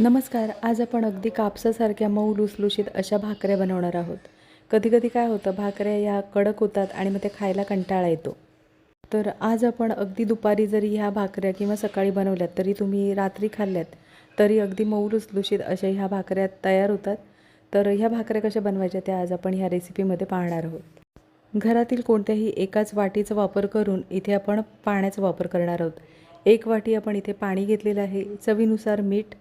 नमस्कार आज आपण अगदी कापसासारख्या मऊ लुसलुशीत अशा भाकऱ्या बनवणार आहोत. कधी कधी काय होतं भाकऱ्या या कडक होतात आणि मग ते खायला कंटाळा येतो. तर आज आपण अगदी दुपारी जरी ह्या भाकऱ्या किंवा सकाळी बनवल्यात तरी तुम्ही रात्री खाल्ल्यात तरी अगदी मऊ लुसलुशीत अशा ह्या भाकऱ्या तयार होतात. तर ह्या भाकऱ्या कशा बनवायच्या त्या आज आपण ह्या रेसिपीमध्ये पाहणार आहोत. घरातील कोणत्याही एकाच वाटीचा वापर करून इथे आपण पाण्याचा वापर करणार आहोत. एक वाटी आपण इथे पाणी घेतलेलं आहे. चवीनुसार मीठ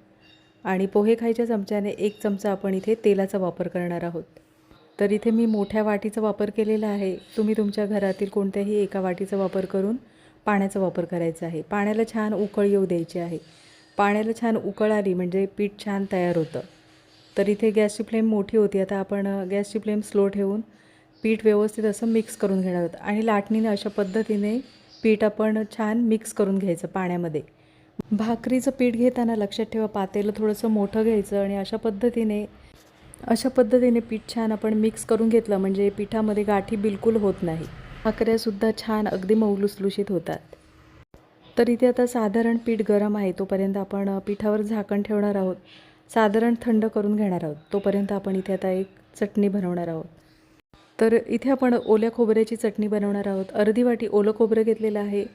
आणि पोहे खायच्या चमच्याने एक चमचा आपण इथे तेलाचा वापर करणार आहोत. तर इथे मी मोठ्या वाटीचा वापर केलेला आहे. तुम्ही तुमच्या घरातील कोणत्याही एका वाटीचा वापर करून पाण्याचा वापर करायचा आहे. पाण्याला छान उकळ येऊ द्यायची आहे. पाण्याला छान उकळ आली म्हणजे पीठ छान तयार होतं. तर इथे गॅसची फ्लेम मोठी होती. आता आपण गॅसची फ्लेम स्लो ठेवून पीठ व्यवस्थित असं मिक्स करून घेणार आहोत. आणि लाटणीने अशा पद्धतीने पीठ आपण छान मिक्स करून घ्यायचं पाण्यामध्ये. भाकरीचं पीठ घेताना लक्षात ठेवा पातेलं थोडंसं मोठं घ्यायचं आणि अशा पद्धतीने अशा पद्धतीने पीठ छान आपण मिक्स करून घेतलं म्हणजे पिठामध्ये गाठी बिलकुल होत नाही. भाकऱ्यासुद्धा छान अगदी मऊ लुसलुशीत होतात. तर इथे आता साधारण पीठ गरम आहे तोपर्यंत आपण पिठावर झाकण ठेवणार आहोत. साधारण थंड करून घेणार आहोत. तोपर्यंत आपण इथे आता एक चटणी बनवणार आहोत. तर इथे आपण ओल्या खोबऱ्याची चटणी बनवणार आहोत. अर्धी वाटी ओलं खोबरं घेतलेलं आहे.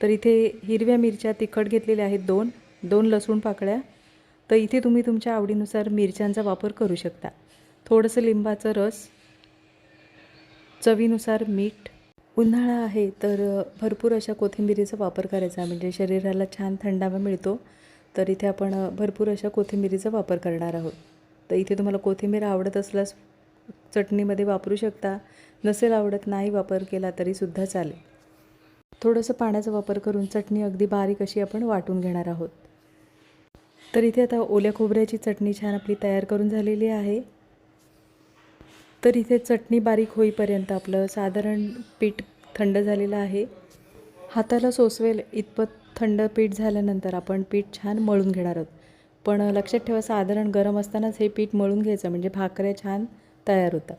तर इथे हिरव्या मिरच्या तिखट घेतलेल्या आहेत दोन दोन लसूण पाकळ्या. तर इथे तुम्ही तुमच्या आवडीनुसार मिरच्यांचा वापर करू शकता. थोडंसं लिंबाचं रस चवीनुसार मीठ. उन्हाळा आहे तर भरपूर अशा कोथिंबिरीचा वापर करायचा म्हणजे शरीराला छान थंडावा मिळतो. तर इथे आपण भरपूर अशा कोथिंबिरीचा वापर करणार आहोत. तर इथे तुम्हाला कोथिंबीर आवडत असल्यास चटणीमध्ये वापरू शकता. नसेल आवडत नाही वापर केला तरीसुद्धा चालेल. थोडंसं पाण्याचा वापर करून चटणी अगदी बारीक अशी आपण वाटून घेणार आहोत. तर इथे आता ओल्या खोबऱ्याची चटणी छान आपली तयार करून झालेली आहे. तर इथे चटणी बारीक होईपर्यंत आपलं साधारण पीठ थंड झालेलं आहे. हाताला सोसवेल इतपत थंड पीठ झाल्यानंतर आपण पीठ छान मळून घेणार आहोत. पण लक्षात ठेवा साधारण गरम असतानाच हे पीठ मळून घ्यायचं म्हणजे भाकऱ्या छान तयार होतात.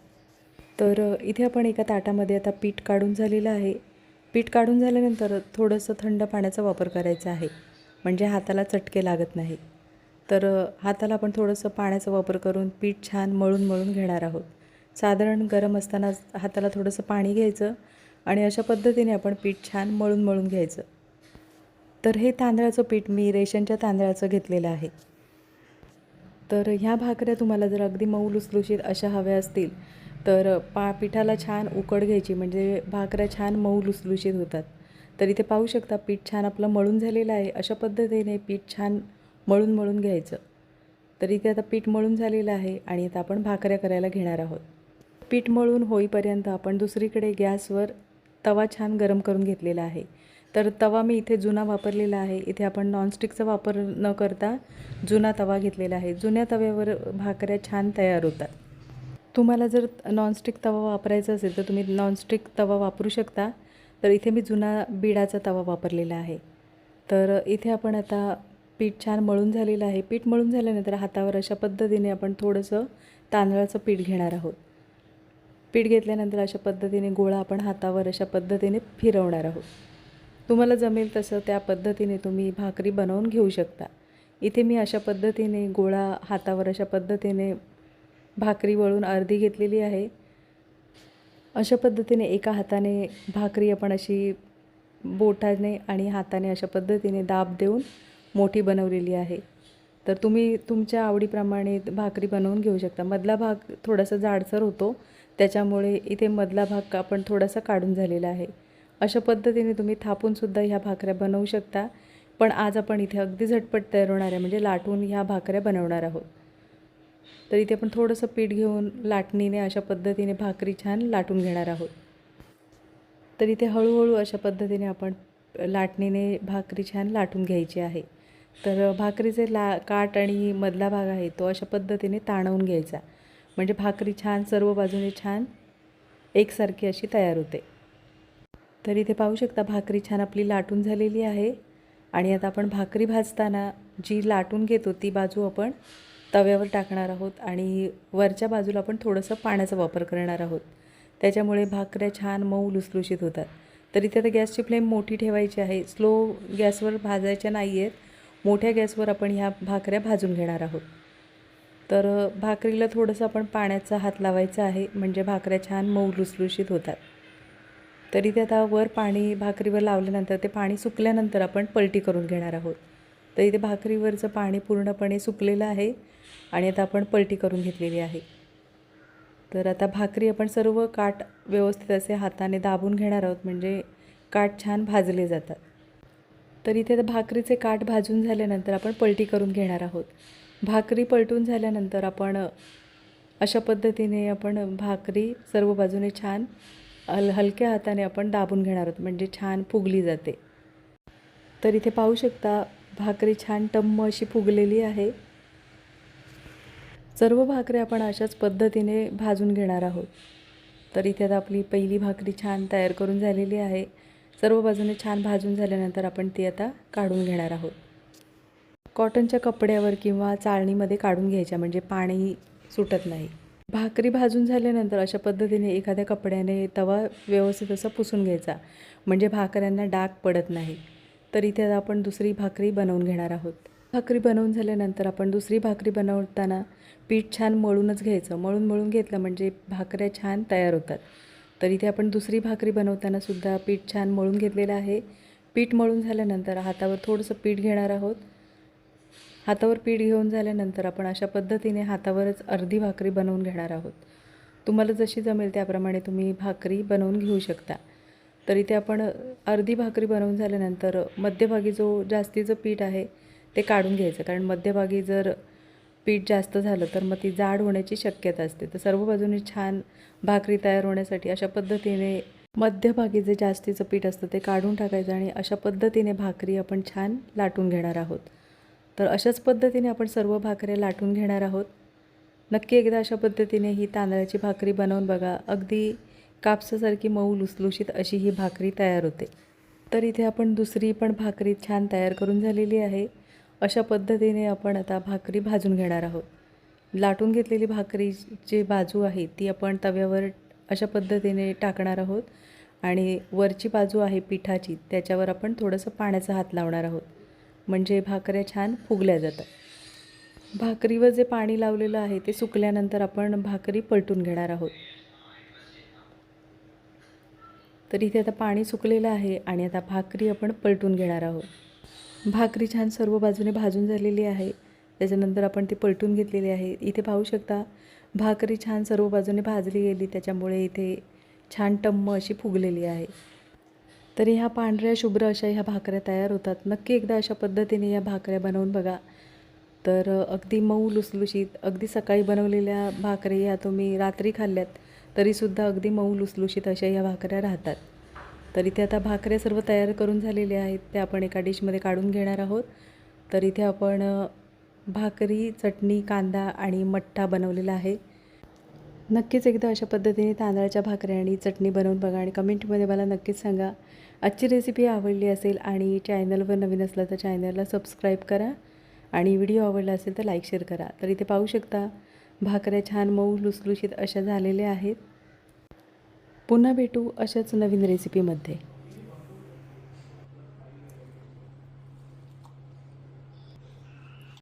तर इथे आपण एका ताटामध्ये आता पीठ काढून झालेलं आहे. पीठ काढून झाल्यानंतर थोडंसं थंड पाण्याचा वापर करायचा आहे. म्हणजे हाताला चटके लागत नाही तर हाताला आपण थोडंसं पाण्याचा वापर करून पीठ छान मळून मळून घेणार आहोत. साधारण गरम असताना हाताला थोडंसं पाणी घ्यायचं आणि अशा पद्धतीने आपण पीठ छान मळून मळून घ्यायचं. तर हे तांदळाचं पीठ मी रेशनच्या तांदळाचं घेतलेलं आहे. तर ह्या भाकऱ्या तुम्हाला जर अगदी मऊ लुसलुशीत अशा हव्या असतील तर पा पिठाला छान उकड घ्यायची म्हणजे भाकऱ्या छान मऊ लुसलुशीत होतात. तर इथे पाहू शकता पीठ छान आपलं मळून झालेलं आहे. अशा पद्धतीने पीठ छान मळून मळून घ्यायचं. तर इथे आता पीठ मळून झालेलं आहे आणि आता आपण भाकऱ्या करायला घेणार आहोत. पीठ मळून होईपर्यंत आपण दुसरीकडे गॅसवर तवा छान गरम करून घेतलेला आहे. तर तवा मी इथे जुना वापरलेला आहे. इथे आपण नॉनस्टिकचा वापर न करता जुना तवा घेतलेला आहे. जुन्या तव्यावर भाकऱ्या छान तयार होतात. तुम्हाला जर नॉनस्टिक तवा वापरायचा असेल तर तुम्ही नॉनस्टिक तवा वापरू शकता. तर इथे मी जुना बिडाचा तवा वापरलेला आहे. तर इथे आपण आता पीठ छान मळून झालेलं आहे. पीठ मळून झाल्यानंतर हातावर अशा पद्धतीने आपण थोडंसं तांदळाचं पीठ घेणार आहोत. पीठ घेतल्यानंतर अशा पद्धतीने गोळा आपण हातावर अशा पद्धतीने फिरवणार आहोत. तुम्हाला जमेल तसं त्या पद्धतीने तुम्ही भाकरी बनवून घेऊ शकता. इथे मी अशा पद्धतीने गोळा हातावर अशा पद्धतीने भाकरी वळून अर्धी घेतलेली आहे. अशा पद्धतीने एका हाताने भाकरी आपण अशी बोटाने आणि हाताने अशा पद्धतीने दाब देऊन मोठी बनवलेली आहे. तर तुम्ही तुमच्या आवडीप्रमाणे भाकरी बनवून घेऊ शकता. मधला भाग थोडासा जाडसर होतो. त्याच्यामुळे इथे मधला भाग आपण थोडासा काढून झालेला आहे. अशा पद्धतीने तुम्ही थापूनसुद्धा ह्या भाकऱ्या बनवू शकता. पण आज आपण इथे अगदी झटपट तयार होणाऱ्या म्हणजे लाटून ह्या भाकऱ्या बनवणार आहोत. तर इथे आपण थोडंसं पीठ घेऊन लाटणीने अशा पद्धतीने भाकरी छान लाटून घेणार आहोत. तर इथे हळूहळू अशा पद्धतीने आपण लाटणीने भाकरी छान लाटून घ्यायची आहे. तर भाकरीचे ला काठ आणि मधला भाग आहे तो अशा पद्धतीने ताणवून घ्यायचा. म्हणजे भाकरी छान सर्व बाजूने छान एकसारखी अशी तयार होते. तर इथे पाहू शकता भाकरी छान आपली लाटून झालेली आहे. आणि आता आपण भाकरी भाजताना जी लाटून घेतो ती बाजू आपण तव्यावर टाकणार आहोत आणि वरच्या बाजूला आपण थोडंसं पाण्याचा वापर करणार आहोत. त्याच्यामुळे भाकऱ्या छान मऊ लुसलुशीत होतात. तर इथे आता गॅसची फ्लेम मोठी ठेवायची आहे. स्लो गॅसवर भाजायच्या नाही आहेत मोठ्या गॅसवर आपण ह्या भाकऱ्या भाजून घेणार आहोत. तर भाकरीला थोडंसं आपण पाण्याचा हात लावायचा आहे. म्हणजे भाकऱ्या छान मऊ लुसलुशीत होतात. तरी ते आता वर पाणी भाकरीवर लावल्यानंतर ते पाणी सुकल्यानंतर आपण पलटी करून घेणार आहोत. तर इथे भाकरीवरचं पाणी पूर्णपणे सुकलेलं आहे. आणि आता आपण पलटी करून घेतलेली आहे. तर आता भाकरी आपण सर्व काठ व्यवस्थित असे हाताने दाबून घेणार आहोत म्हणजे काठ छान भाजले जातात. तर इथे आता भाकरीचे काठ भाजून झाल्यानंतर आपण पलटी करून घेणार आहोत. भाकरी पलटून झाल्यानंतर आपण अशा पद्धतीने आपण भाकरी सर्व बाजूने छान हल हलक्या हाताने आपण दाबून घेणार आहोत म्हणजे छान फुगली जाते. तर इथे पाहू शकता भाकरी छान टम्म अशी फुगलेली आहे. सर्व भाकरी आपण अशाच पद्धतीने भाजून घेणार आहोत. तर इथे आता आपली पहिली भाकरी छान तयार करून झालेली आहे. सर्व बाजूने छान भाजून झाल्यानंतर आपण ती आता काढून घेणार आहोत. कॉटनच्या कपड्यावर किंवा चाळणीमध्ये काढून घ्यायच्या म्हणजे पाणी सुटत नाही. भाकरी भाजून झाल्यानंतर अशा पद्धतीने एखाद्या कपड्याने तवा व्यवस्थित असा पुसून घ्यायचा म्हणजे भाकऱ्यांना डाग पडत नाही. तर इथे आता आपण दुसरी भाकरी बनवून घेणार आहोत. भाकरी बनवून झाल्यानंतर आपण दुसरी भाकरी बनवताना पीठ छान मळूनच घ्यायचं. मळून मळून घेतलं म्हणजे भाकऱ्या छान तयार होतात. तर इथे आपण दुसरी भाकरी बनवताना सुद्धा पीठ छान मळून घेतलेलं आहे. पीठ मळून झाल्यानंतर हातावर थोडंसं पीठ घेणार आहोत. हातावर पीठ घेऊन झाल्यानंतर आपण अशा पद्धतीने हातावरच अर्धी भाकरी बनवून घेणार आहोत. तुम्हाला जशी जमेल त्याप्रमाणे तुम्ही भाकरी बनवून घेऊ शकता. तर इथे आपण अर्धी भाकरी बनवून झाल्यानंतर मध्यभागी जो जास्तीचं पीठ आहे ते काढून घ्यायचं. कारण मध्यभागी जर पीठ जास्त झालं तर मग ती जाड होण्याची शक्यता असते. तर सर्व बाजूने छान भाकरी तयार होण्यासाठी अशा पद्धतीने मध्यभागी जे जास्तीचं पीठ असतं ते काढून टाकायचं आणि अशा पद्धतीने भाकरी आपण छान लाटून घेणार आहोत. तर अशाच पद्धतीने आपण सर्व भाकऱ्या लाटून घेणार आहोत. नक्की एकदा अशा पद्धतीने ही तांदळाची भाकरी बनवून बघा. अगदी कापसासारखी मऊ लुसलुशीत अशी ही भाकरी तयार होते. तर इथे आपण दुसरी पण भाकरी छान तयार करून झालेली आहे. अशा पद्धतीने आपण आता भाकरी भाजून घेणार आहोत. लाटून घेतलेली भाकरी जी बाजू आहे ती आपण तव्यावर अशा पद्धतीने टाकणार आहोत आणि वरची बाजू आहे पिठाची त्याच्यावर आपण थोडंसं पाण्याचा हात लावणार आहोत. म्हणजे भाकऱ्या छान फुगल्या जातात. भाकरीवर जे पाणी लावलेलं आहे ते सुकल्यानंतर आपण भाकरी पलटून घेणार आहोत. तर इथे आता पाणी सुकलेलं आहे आणि आता भाकरी आपण पलटून घेणार आहोत. भाकरी छान सर्व बाजूने भाजून झालेली आहे. त्याच्यानंतर आपण ती पलटून घेतलेली आहे. इथे पाहू शकता भाकरी छान सर्व बाजूने भाजली गेली. त्याच्यामुळे इथे छान टम्म अशी फुगलेली आहे. तर ह्या पांढऱ्या शुभ्र अशा ह्या भाकऱ्या तयार होतात. नक्की एकदा अशा पद्धतीने या भाकऱ्या बनवून बघा. तर अगदी मऊ लुसलुशीत अगदी सकाळी बनवलेल्या भाकरी ह्या तुम्ही रात्री खाल्ल्यात तरीसुद्धा अगदी मऊ लुसलुशीत अशा ह्या भाकऱ्या राहतात. तर इथे आता भाकऱ्या सर्व तयार करून झालेल्या आहेत. त्या आपण एका डिशमध्ये काढून घेणार आहोत. तर इथे आपण भाकरी चटणी कांदा आणि मठ्ठा बनवलेला आहे. नक्कीच एकदा अशा पद्धतीने तांदळाच्या भाकऱ्या आणि चटणी बनवून बघा आणि कमेंटमध्ये मला नक्कीच सांगा. आजची रेसिपी आवडली असेल आणि चॅनलवर नवीन असलं तर चॅनलला सबस्क्राईब करा आणि व्हिडिओ आवडला असेल तर लाईक शेअर करा. तर इथे पाहू शकता भाकऱ्या छान मऊ लुसलुशीत अशा झालेल्या आहेत. पुन्हा भेटू अशाच नवीन रेसिपीमध्ये